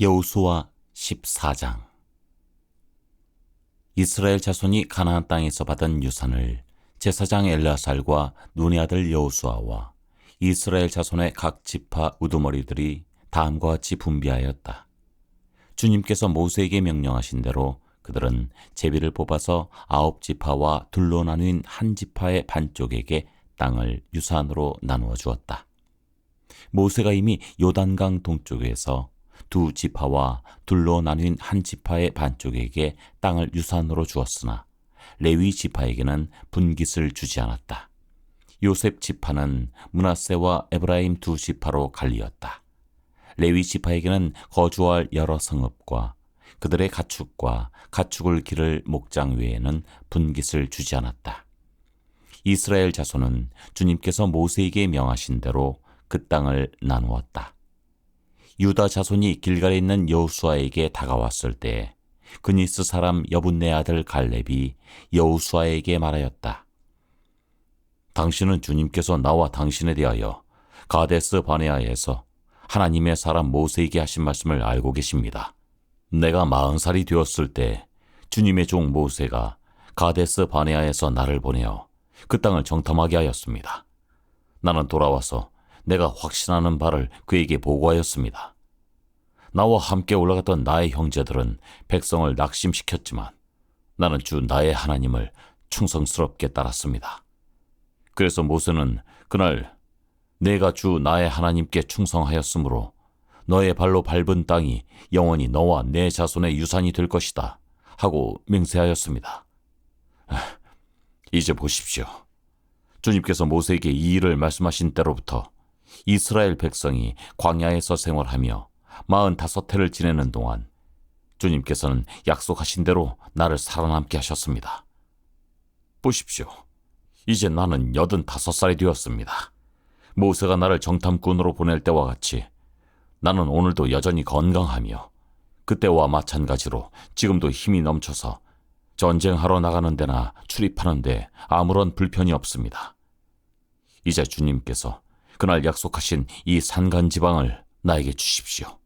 여우수와 14장 이스라엘 자손이 가나안 땅에서 받은 유산을 제사장 엘라살과 눈의 아들 여우수아와 이스라엘 자손의 각 지파 우두머리들이 다음과 같이 분비하였다. 주님께서 모세에게 명령하신 대로 그들은 제비를 뽑아서 아홉 지파와 둘로 나뉜 한 지파의 반쪽에게 땅을 유산으로 나누어 주었다. 모세가 이미 요단강 동쪽에서 두 지파와 둘로 나뉜 한 지파의 반쪽에게 땅을 유산으로 주었으나 레위 지파에게는 분깃을 주지 않았다. 요셉 지파는 문하세와 에브라임 두 지파로 갈리었다. 레위 지파에게는 거주할 여러 성읍과 그들의 가축과 가축을 기를 목장 외에는 분깃을 주지 않았다. 이스라엘 자손은 주님께서 모세에게 명하신 대로 그 땅을 나누었다. 유다 자손이 길갈에 있는 여우수아에게 다가왔을 때 그니스 사람 여분네 아들 갈렙이 여우수아에게 말하였다. 당신은 주님께서 나와 당신에 대하여 가데스 바네아에서 하나님의 사람 모세에게 하신 말씀을 알고 계십니다. 내가 마흔 살이 되었을 때 주님의 종 모세가 가데스 바네아에서 나를 보내어 그 땅을 정탐하게 하였습니다. 나는 돌아와서 내가 확신하는 바를 그에게 보고하였습니다. 나와 함께 올라갔던 나의 형제들은 백성을 낙심시켰지만 나는 주 나의 하나님을 충성스럽게 따랐습니다. 그래서 모세는 그날 내가 주 나의 하나님께 충성하였으므로 너의 발로 밟은 땅이 영원히 너와 내 자손의 유산이 될 것이다 하고 맹세하였습니다. 이제 보십시오. 주님께서 모세에게 이 일을 말씀하신 때로부터 이스라엘 백성이 광야에서 생활하며 마흔다섯 해를 지내는 동안 주님께서는 약속하신 대로 나를 살아남게 하셨습니다. 보십시오. 이제 나는 여든 다섯 살이 되었습니다. 모세가 나를 정탐꾼으로 보낼 때와 같이 나는 오늘도 여전히 건강하며 그때와 마찬가지로 지금도 힘이 넘쳐서 전쟁하러 나가는 데나 출입하는 데 아무런 불편이 없습니다. 이제 주님께서 그날 약속하신 이 산간 지방을 나에게 주십시오.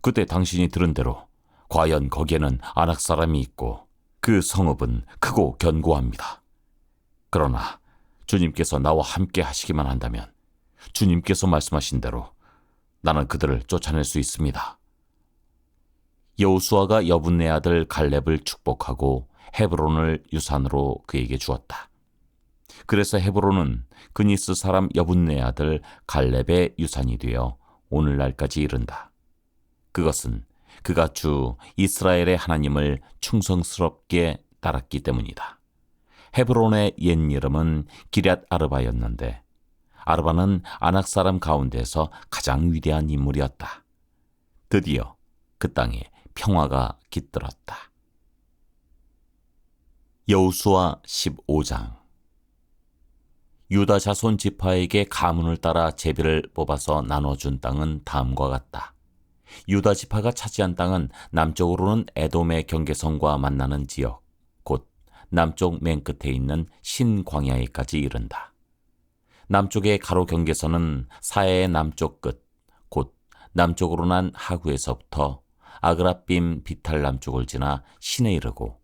그때 당신이 들은 대로 과연 거기에는 안악 사람이 있고 그 성읍은 크고 견고합니다. 그러나 주님께서 나와 함께 하시기만 한다면 주님께서 말씀하신 대로 나는 그들을 쫓아낼 수 있습니다. 여우수아가 여분네 아들 갈렙을 축복하고 헤브론을 유산으로 그에게 주었다. 그래서 헤브론은 그니스 사람 여분네 아들 갈렙의 유산이 되어 오늘날까지 이른다. 그것은 그가 주 이스라엘의 하나님을 충성스럽게 따랐기 때문이다. 헤브론의 옛 이름은 기럇 아르바였는데 아르바는 아낙 사람 가운데서 가장 위대한 인물이었다. 드디어 그 땅에 평화가 깃들었다. 여우수와 15장 유다 자손 지파에게 가문을 따라 제비를 뽑아서 나눠준 땅은 다음과 같다. 유다 지파가 차지한 땅은 남쪽으로는 에돔의 경계선과 만나는 지역, 곧 남쪽 맨 끝에 있는 신광야에까지 이른다. 남쪽의 가로 경계선은 사해의 남쪽 끝, 곧 남쪽으로 난 하구에서부터 아그라빔 비탈 남쪽을 지나 신에 이르고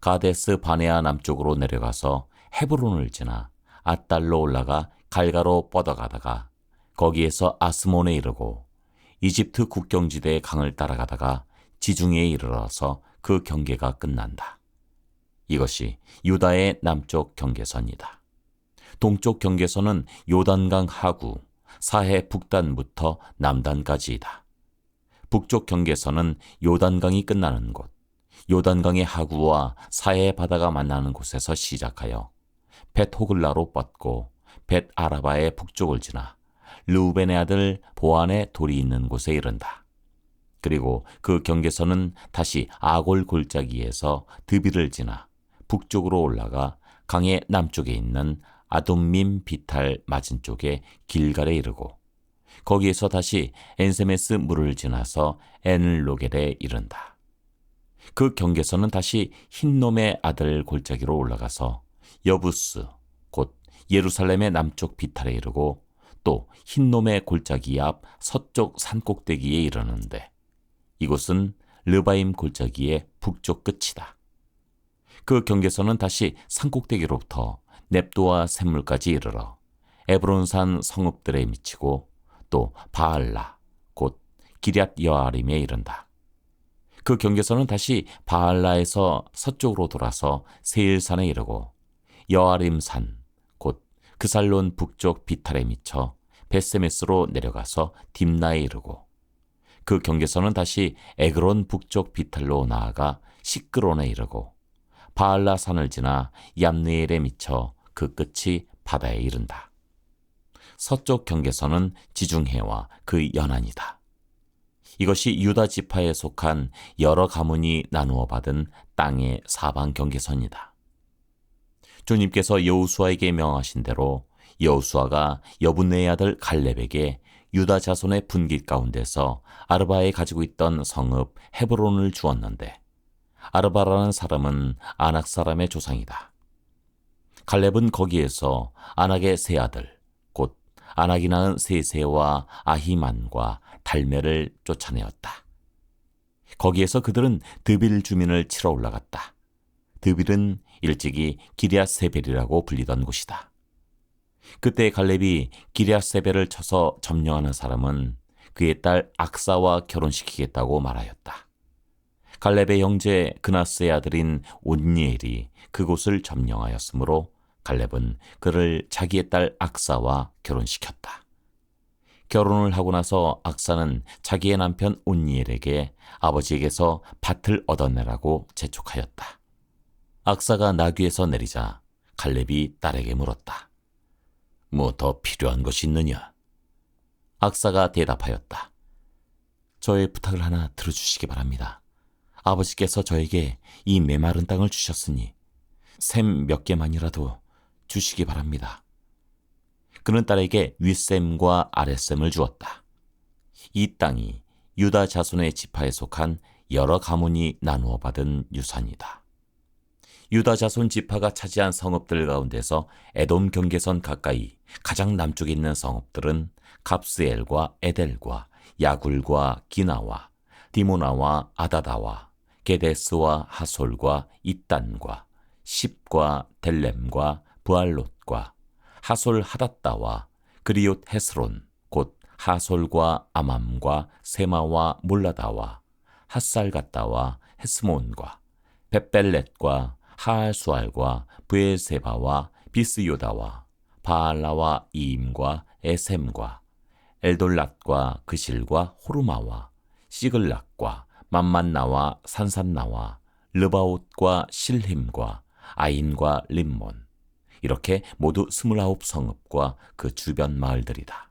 가데스 바네아 남쪽으로 내려가서 헤브론을 지나 아딸로 올라가 갈가로 뻗어가다가 거기에서 아스몬에 이르고 이집트 국경지대의 강을 따라가다가 지중해에 이르러서 그 경계가 끝난다. 이것이 유다의 남쪽 경계선이다. 동쪽 경계선은 요단강 하구, 사해 북단부터 남단까지이다. 북쪽 경계선은 요단강이 끝나는 곳, 요단강의 하구와 사해 바다가 만나는 곳에서 시작하여 벳 호글라로 뻗고 벳 아라바의 북쪽을 지나 르우벤의 아들 보안의 돌이 있는 곳에 이른다. 그리고 그 경계선은 다시 아골 골짜기에서 드비를 지나 북쪽으로 올라가 강의 남쪽에 있는 아돔민 비탈 맞은 쪽에 길갈에 이르고 거기에서 다시 엔세메스 물을 지나서 엔로겔에 이른다. 그 경계선은 다시 흰놈의 아들 골짜기로 올라가서 여부스 곧 예루살렘의 남쪽 비탈에 이르고 또 흰놈의 골짜기 앞 서쪽 산꼭대기에 이르는데 이곳은 르바임 골짜기의 북쪽 끝이다. 그 경계선은 다시 산꼭대기로부터 넵도와 샘물까지 이르러 에브론산 성읍들에 미치고 또 바알라 곧 기럇 여아림에 이른다. 그 경계선은 다시 바알라에서 서쪽으로 돌아서 세일산에 이르고 여아림산 곧 그살론 북쪽 비탈에 미쳐 베세메스로 내려가서 딥나에 이르고 그 경계선은 다시 에그론 북쪽 비탈로 나아가 시끄론에 이르고 바알라 산을 지나 얌느엘에 미쳐 그 끝이 바다에 이른다. 서쪽 경계선은 지중해와 그 연안이다. 이것이 유다 지파에 속한 여러 가문이 나누어 받은 땅의 사방 경계선이다. 주님께서 여우수아에게 명하신 대로 여우수아가 여분네의 아들 갈렙에게 유다 자손의 분깃 가운데서 아르바에 가지고 있던 성읍 헤브론을 주었는데 아르바라는 사람은 아낙 사람의 조상이다. 갈렙은 거기에서 아낙의 세 아들 곧 아낙이 낳은 세세와 아히만과 달메를 쫓아내었다. 거기에서 그들은 드빌 주민을 치러 올라갔다. 드빌은 일찍이 기리아세벨이라고 불리던 곳이다. 그때 갈렙이 기리아세벨을 쳐서 점령하는 사람은 그의 딸 악사와 결혼시키겠다고 말하였다. 갈렙의 형제 그나스의 아들인 온니엘이 그곳을 점령하였으므로 갈렙은 그를 자기의 딸 악사와 결혼시켰다. 결혼을 하고 나서 악사는 자기의 남편 온니엘에게 아버지에게서 밭을 얻어내라고 재촉하였다. 악사가 나귀에서 내리자 갈렙이 딸에게 물었다. 뭐 더 필요한 것이 있느냐? 악사가 대답하였다. 저의 부탁을 하나 들어주시기 바랍니다. 아버지께서 저에게 이 메마른 땅을 주셨으니 샘 몇 개만이라도 주시기 바랍니다. 그는 딸에게 윗샘과 아랫샘을 주었다. 이 땅이 유다 자손의 지파에 속한 여러 가문이 나누어 받은 유산이다. 유다 자손 지파가 차지한 성읍들 가운데서 에돔 경계선 가까이 가장 남쪽에 있는 성읍들은 갑스엘과 에델과 야굴과 기나와 디모나와 아다다와 게데스와 하솔과 이단과 십과 델렘과 부알롯과 하솔 하닷다와 그리옷 헤스론 곧 하솔과 아맘과 세마와 몰라다와 핫살갔다와 헤스몬과 베벨렛과 하알수알과 브에세바와 비스요다와 바알라와 이임과 에셈과 엘돌랏과 그실과 호르마와 시글락과 만만나와 산산나와 르바옷과 실힘과 아인과 림몬 이렇게 모두 스물아홉 성읍과 그 주변 마을들이다.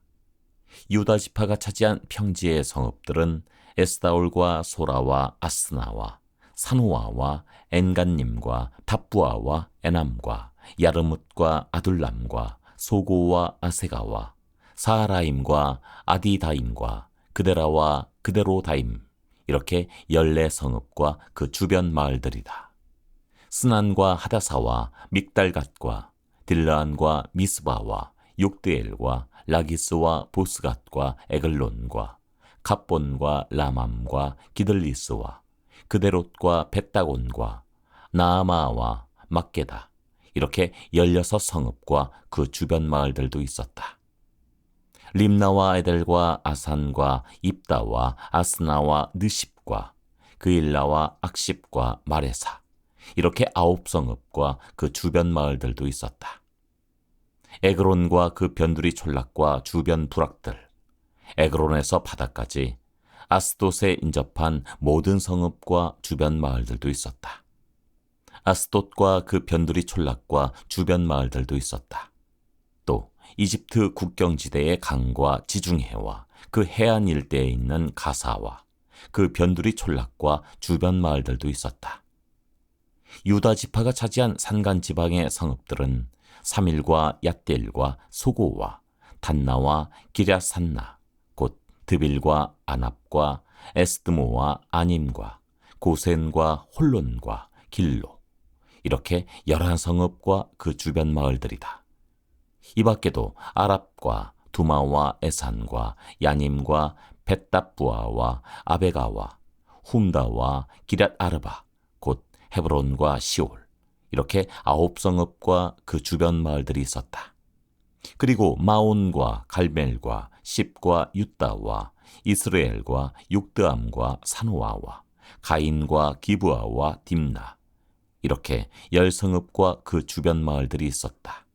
유다 지파가 차지한 평지의 성읍들은 에스다올과 소라와 아스나와 산호아와 엔간님과 답부아와 에남과 야르뭇과 아둘람과 소고와 아세가와 사하라임과 아디다임과 그데라와 그데로다임 이렇게 열네 성읍과 그 주변 마을들이다. 스난과 하다사와 믹달갓과 딜란과 미스바와 욕드엘과 라기스와 보스갓과 에글론과 갑본과 라맘과 기들리스와 그데롯과 벳다곤과 나아마와 막게다 이렇게 열여섯 성읍과 그 주변 마을들도 있었다. 림나와 에델과 아산과 입다와 아스나와 느십과 그일라와 악십과 마레사 이렇게 아홉 성읍과 그 주변 마을들도 있었다. 에그론과 그 변두리 촌락과 주변 부락들, 에그론에서 바다까지 아스돗에 인접한 모든 성읍과 주변 마을들도 있었다. 아스돗과 그 변두리 촌락과 주변 마을들도 있었다. 또 이집트 국경지대의 강과 지중해와 그 해안 일대에 있는 가사와 그 변두리 촌락과 주변 마을들도 있었다. 유다 지파가 차지한 산간 지방의 성읍들은 사밀과 얏델과 소고와 단나와 기랴산나 곧 드빌과 아납과 에스드모와 아님과 고센과 홀론과 길로 이렇게 열한 성읍과 그 주변 마을들이다. 이 밖에도 아랍과 두마와 에산과 야님과 벳답부아와 아베가와 훔다와 기랏 아르바 곧 헤브론과 시올 이렇게 아홉 성읍과 그 주변 마을들이 있었다. 그리고 마온과 갈멜과 십과 유다와 이스라엘과 육드암과 산호아와 가인과 기브아와 딥나 이렇게 열 성읍과 그 주변 마을들이 있었다.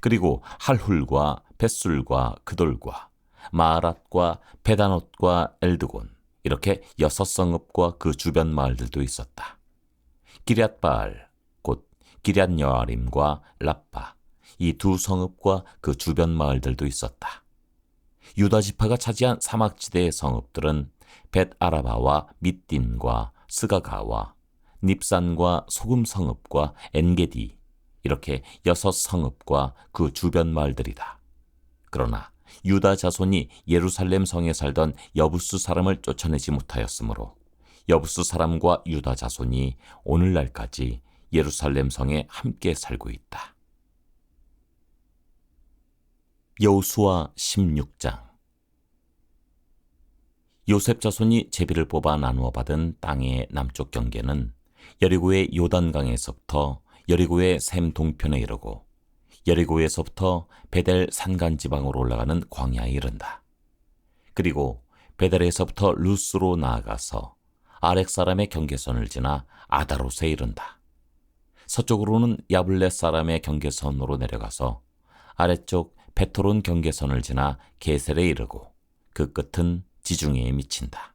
그리고 할훌과 벳술과 그돌과 마아랏과 베다노과 엘드곤 이렇게 여섯 성읍과 그 주변 마을들도 있었다. 기럇바알 곧 기럇 여아림과 라빠 이 두 성읍과 그 주변 마을들도 있었다. 유다 지파가 차지한 사막지대의 성읍들은 벳 아라바와 밑딘과 스가가와 닙산과 소금 성읍과 엔게디 이렇게 여섯 성읍과 그 주변 마을들이다. 그러나 유다 자손이 예루살렘 성에 살던 여부스 사람을 쫓아내지 못하였으므로 여부스 사람과 유다 자손이 오늘날까지 예루살렘 성에 함께 살고 있다. 여우수와 16장 요셉 자손이 제비를 뽑아 나누어 받은 땅의 남쪽 경계는 여리고의 요단강에서부터 여리고의 샘 동편에 이르고 여리고에서부터 베델 산간 지방으로 올라가는 광야에 이른다. 그리고 베델에서부터 루스로 나아가서 아렉 사람의 경계선을 지나 아다롯에 이른다. 서쪽으로는 야블렛 사람의 경계선으로 내려가서 아래쪽 베토론 경계선을 지나 게셀에 이르고 그 끝은 지중해에 미친다.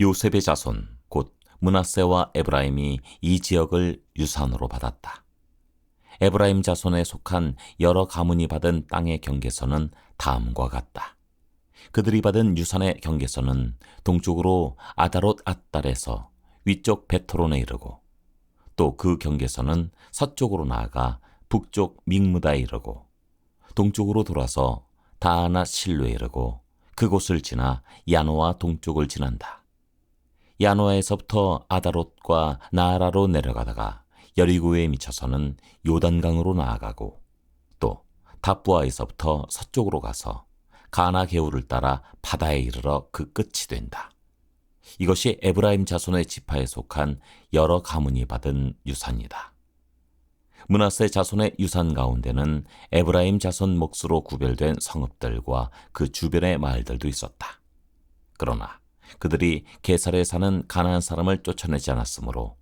요셉의 자손 곧 문하세와 에브라임이 이 지역을 유산으로 받았다. 에브라임 자손에 속한 여러 가문이 받은 땅의 경계선은 다음과 같다. 그들이 받은 유산의 경계선은 동쪽으로 아다롯 앗달에서 위쪽 베토론에 이르고 또 그 경계선은 서쪽으로 나아가 북쪽 믹무다에 이르고 동쪽으로 돌아서 다하나 실로에 이르고 그곳을 지나 야노와 동쪽을 지난다. 야노아에서부터 아다롯과 나아라로 내려가다가 여리고에 미쳐서는 요단강으로 나아가고 또 다부아에서부터 서쪽으로 가서 가나 개울을 따라 바다에 이르러 그 끝이 된다. 이것이 에브라임 자손의 지파에 속한 여러 가문이 받은 유산이다. 문하세 자손의 유산 가운데는 에브라임 자손 몫으로 구별된 성읍들과 그 주변의 마을들도 있었다. 그러나 그들이 게살에 사는 가나안 사람을 쫓아내지 않았으므로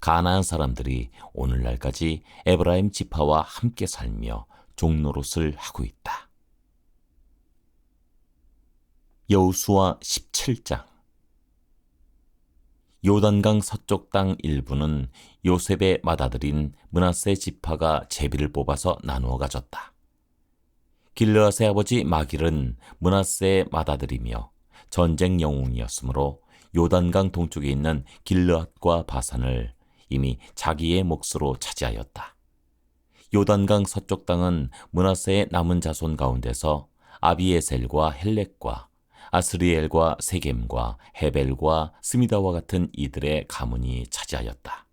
가나안 사람들이 오늘날까지 에브라임 지파와 함께 살며 종노릇을 하고 있다. 여우수와 17장 요단강 서쪽 땅 일부는 요셉의 맏아들인 문하세 지파가 제비를 뽑아서 나누어 가졌다. 길르앗의 아버지 마길은 문하세의 맏아들이며 전쟁 영웅이었으므로 요단강 동쪽에 있는 길르앗과 바산을 이미 자기의 몫으로 차지하였다. 요단강 서쪽 땅은 문하세의 남은 자손 가운데서 아비에셀과 헬렉과 아스리엘과 세겜과 헤벨과 스미다와 같은 이들의 가문이 차지하였다.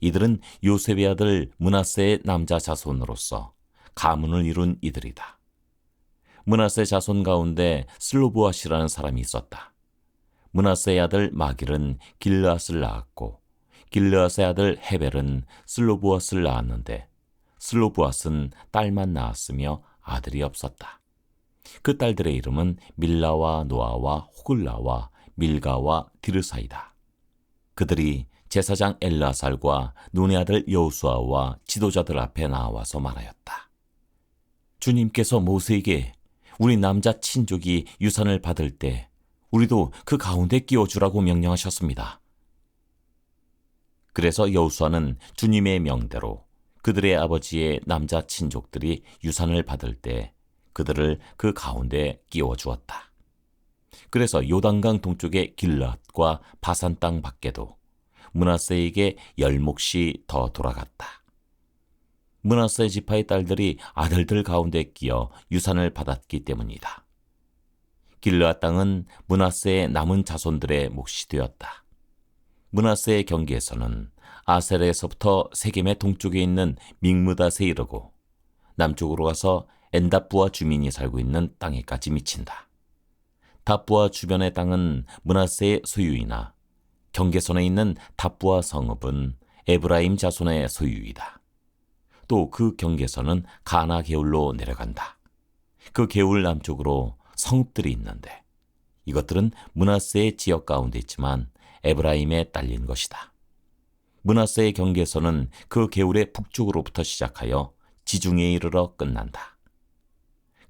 이들은 요셉의 아들 문하세의 남자 자손으로서 가문을 이룬 이들이다. 문하세 자손 가운데 슬로브아시라는 사람이 있었다. 문하세의 아들 마길은 길르앗을 낳았고 길르앗의 아들 헤벨은 슬로브아스를 낳았는데 슬로브아스는 딸만 낳았으며 아들이 없었다. 그 딸들의 이름은 밀라와 노아와 호글라와 밀가와 디르사이다. 그들이 제사장 엘라살과 눈의 아들 여우수아와 지도자들 앞에 나와서 말하였다. 주님께서 모세에게 우리 남자 친족이 유산을 받을 때 우리도 그 가운데 끼워주라고 명령하셨습니다. 그래서 여우수아는 주님의 명대로 그들의 아버지의 남자 친족들이 유산을 받을 때 그들을 그 가운데 끼워 주었다. 그래서 요단강 동쪽의 길랏과 바산 땅 밖에도 문하세에게 열 몫이 더 돌아갔다. 문하세 지파의 딸들이 아들들 가운데 끼어 유산을 받았기 때문이다. 길르앗 땅은 문하세의 남은 자손들의 몫이 되었다. 문하세의 경계에서는 아셀에서부터 세겜의 동쪽에 있는 믹무닷에 이르고 남쪽으로 가서 엔다부와 주민이 살고 있는 땅에까지 미친다. 다부와 주변의 땅은 문하세의 소유이나 경계선에 있는 답부와 성읍은 에브라임 자손의 소유이다. 또 그 경계선은 가나 개울로 내려간다. 그 개울 남쪽으로 성읍들이 있는데 이것들은 문하세의 지역 가운데 있지만 에브라임에 딸린 것이다. 문하세의 경계선은 그 개울의 북쪽으로부터 시작하여 지중해에 이르러 끝난다.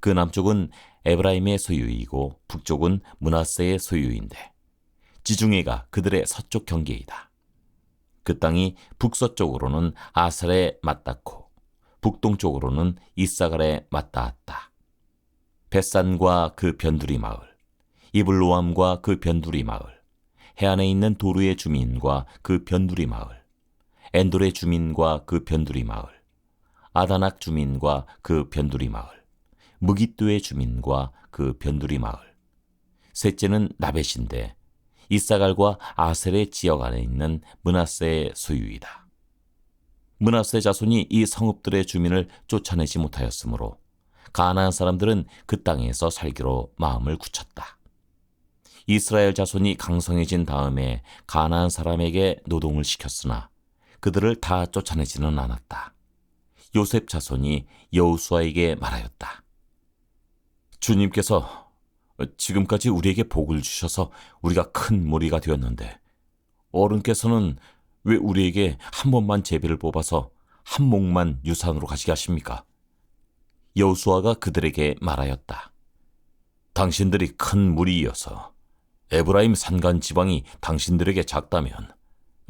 그 남쪽은 에브라임의 소유이고 북쪽은 문하세의 소유인데 지중해가 그들의 서쪽 경계이다. 그 땅이 북서쪽으로는 아살에 맞닿고 북동쪽으로는 이사갈에 맞닿았다. 벳산과 그 변두리 마을, 이블로암과 그 변두리 마을, 해안에 있는 도르의 주민과 그 변두리 마을, 엔돌의 주민과 그 변두리 마을, 아다낙 주민과 그 변두리 마을, 무기뚜의 주민과 그 변두리 마을. 셋째는 나벳인데 이사갈과 아셀의 지역 안에 있는 문하세의 소유이다. 문하세 자손이 이 성읍들의 주민을 쫓아내지 못하였으므로 가나안 사람들은 그 땅에서 살기로 마음을 굳혔다. 이스라엘 자손이 강성해진 다음에 가나안 사람에게 노동을 시켰으나 그들을 다 쫓아내지는 않았다. 요셉 자손이 여우수아에게 말하였다. 주님께서 지금까지 우리에게 복을 주셔서 우리가 큰 무리가 되었는데 어른께서는 왜 우리에게 한 번만 제비를 뽑아서 한 목만 유산으로 가시게 하십니까? 여호수아가 그들에게 말하였다. 당신들이 큰 무리이어서 에브라임 산간 지방이 당신들에게 작다면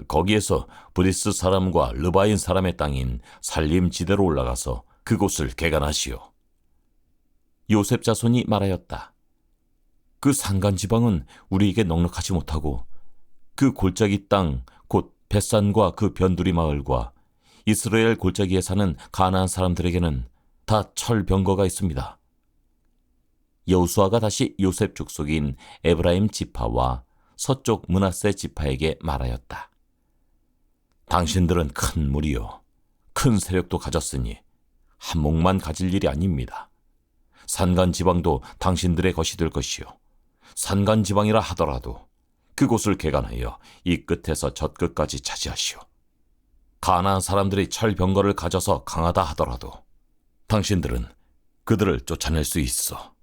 거기에서 브리스 사람과 르바인 사람의 땅인 살림 지대로 올라가서 그곳을 개간하시오. 요셉 자손이 말하였다. 그 산간 지방은 우리에게 넉넉하지 못하고 그 골짜기 땅 곧 벳산과 그 변두리 마을과 이스라엘 골짜기에 사는 가나안 사람들에게는 다 철병거가 있습니다. 여우수아가 다시 요셉 족속인 에브라임 지파와 서쪽 문하세 지파에게 말하였다. 당신들은 큰 무리요, 큰 세력도 가졌으니 한 목만 가질 일이 아닙니다. 산간 지방도 당신들의 것이 될 것이요. 산간 지방이라 하더라도 그곳을 개간하여 이 끝에서 저 끝까지 차지하시오. 가나안 사람들이 철병거를 가져서 강하다 하더라도 당신들은 그들을 쫓아낼 수 있어.